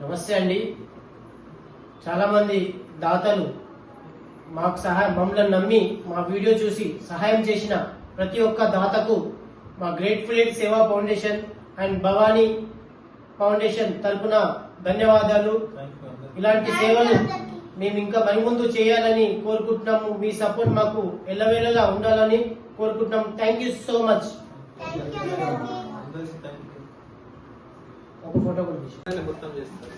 నమస్తే అండి. చాలామంది దాతలు మాకు సహాయం మమ్మల్ని నమ్మి మా వీడియో చూసి సహాయం చేసిన ప్రతి ఒక్క దాతకు మా grateful aid Seva foundation and Bhavani foundation తరపున ధన్యవాదాలు. ఇలాంటి సేవలు మేము ఇంకా ముందు చేయాలని కోరుకుంటున్నాము. మీ సపోర్ట్ మాకు ఎల్లవేళలా ఉండాలని కోరుకుంటున్నాం థ్యాంక్ యూ సో మచ్ ఒక ఫోటో కూడా తీసి మొత్తం చేస్తారు.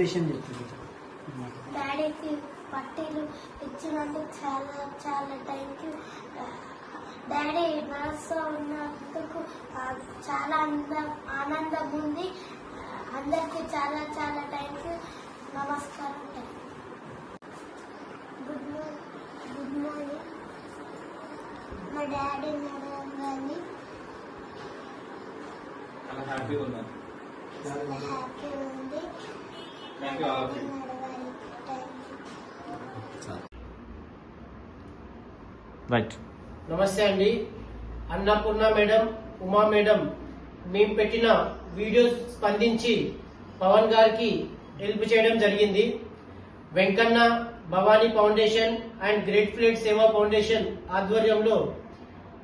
విషయం చెప్తుంది డాడీకి పట్టీలు ఇచ్చినందుకు చాలా చాలా థ్యాంక్ యూ డాడీ నాతో ఉన్నందుకు చాలా ఆనందం ఆనందం ఉంది. అందరికీ చాలా చాలా థ్యాంక్ యూ నమస్కారం గుడ్ మార్నింగ్ గుడ్ మార్నింగ్ మా డాడీ నడవంగానే చాలా హ్యాపీగా ఉన్నారు. చాలా హ్యాపీ ఉంది. థ్యాంక్ యూ రైట్ నమస్తే అండి. అన్నపూర్ణ మేడం ఉమా మేడం మేము పెట్టిన వీడియోస్ స్పందించి పవన్ గారికి హెల్ప్ చేయడం జరిగింది. Venkanna Bhavani foundation and grateful ఫ్లేట్ Seva foundation ఆధ్వర్యంలో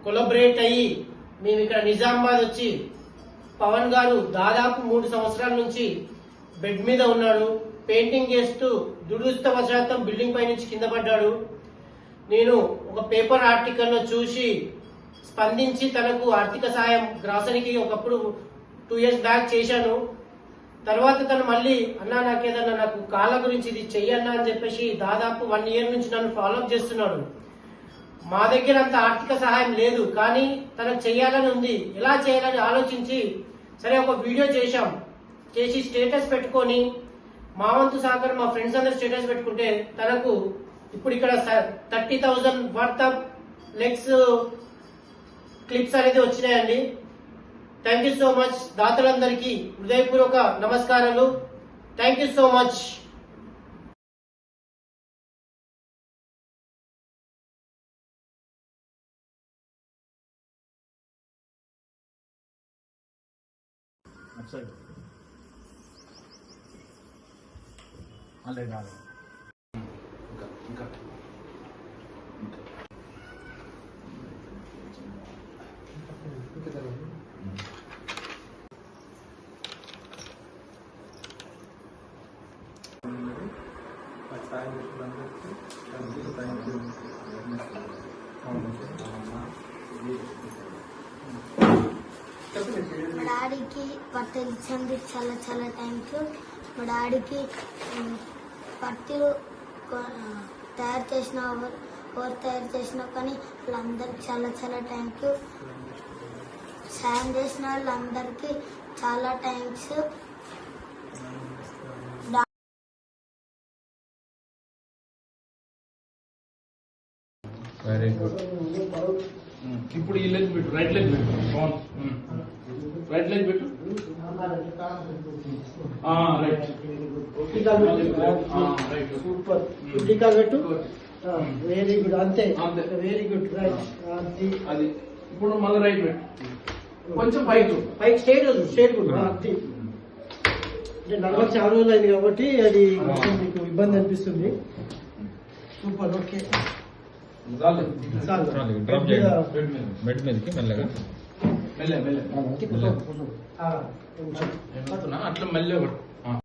కొలబరేట్ అయ్యి మేము ఇక్కడ నిజామాబాద్ వచ్చి పవన్ గారు దాదాపు మూడు సంవత్సరాల నుంచి బెడ్ మీద ఉన్నాడు. పెయింటింగ్ చేస్తూ దురదృష్టవశాతం బిల్డింగ్ పై నుంచి కింద పడ్డాడు. నేను ఒక పేపర్ ఆర్టికల్లో చూసి స్పందించి తనకు ఆర్థిక సాయం గ్రాసరికి ఒకప్పుడు టూ ఇయర్స్ బ్యాక్ చేశాను. తర్వాత తను మళ్ళీ అన్నా నాకేదన్నా నాకు కాళ్ళ గురించి ఇది చెయ్యన్నా అని చెప్పేసి దాదాపు వన్ ఇయర్ నుంచి నన్ను ఫాలోఅప్ చేస్తున్నాడు. మా దగ్గర అంత ఆర్థిక సహాయం లేదు కానీ తనకు చేయాలని ఉంది. ఎలా చేయాలని ఆలోచించి సరే ఒక వీడియో చేశాం. చేసి స్టేటస్ పెట్టుకొని మా వంతు సహకారం మా ఫ్రెండ్స్ అందరు స్టేటస్ పెట్టుకుంటే తనకు ఇప్పుడు ఇక్కడ thirty thousand worth of legs clips అనేది వచ్చినాయండి. థ్యాంక్ యూ సో మచ్ దాతలందరికీ. హృదయపూర్వక నమస్కారాలు. Thank you so much. Side అలే కాదు ఇంకా ఇంకా సాయం చేసినందుకు థ్యాంక్ యూ మా డాడీకి పట్టు ఇచ్చింది చాలా చాలా థ్యాంక్ యూ మా డాడీకి పట్టు తయారు చేసిన ఓవర్ ఎవరు తయారు చేసినా కానీ వాళ్ళందరికీ చాలా చాలా థ్యాంక్ యూ సాయం చేసిన వాళ్ళందరికీ చాలా థ్యాంక్స్ వెరీ గుడ్ ఇప్పుడు ఈ లెగ్ పెట్టు రైట్ లెగ్ పెట్టు. రైట్ లెగ్ పెట్టు. రైట్ రైట్ సూపర్ ఇంటికా పెట్టు. వెరీ గుడ్ అంతే. వెరీ గుడ్ రైట్ అది. ఇప్పుడు మళ్ళీ రైట్ పెట్టు. కొంచెం పైకి. పైకి స్టేట్ స్టేట్ గుడ్ అంతే. అంటే నలభై చాలా రోజులు అయింది కాబట్టి అది మీకు ఇబ్బంది అనిపిస్తుంది. సూపర్ ఓకే డ్రాప్ మీద- చేయండి బెడ్ మీద. బెడ్ మీదకి మెల్లగా. మెల్లె మెల్లె. ఆ, కొంచెం. ఏమవుతున్నా అట్లా మళ్ళీ ఒకటి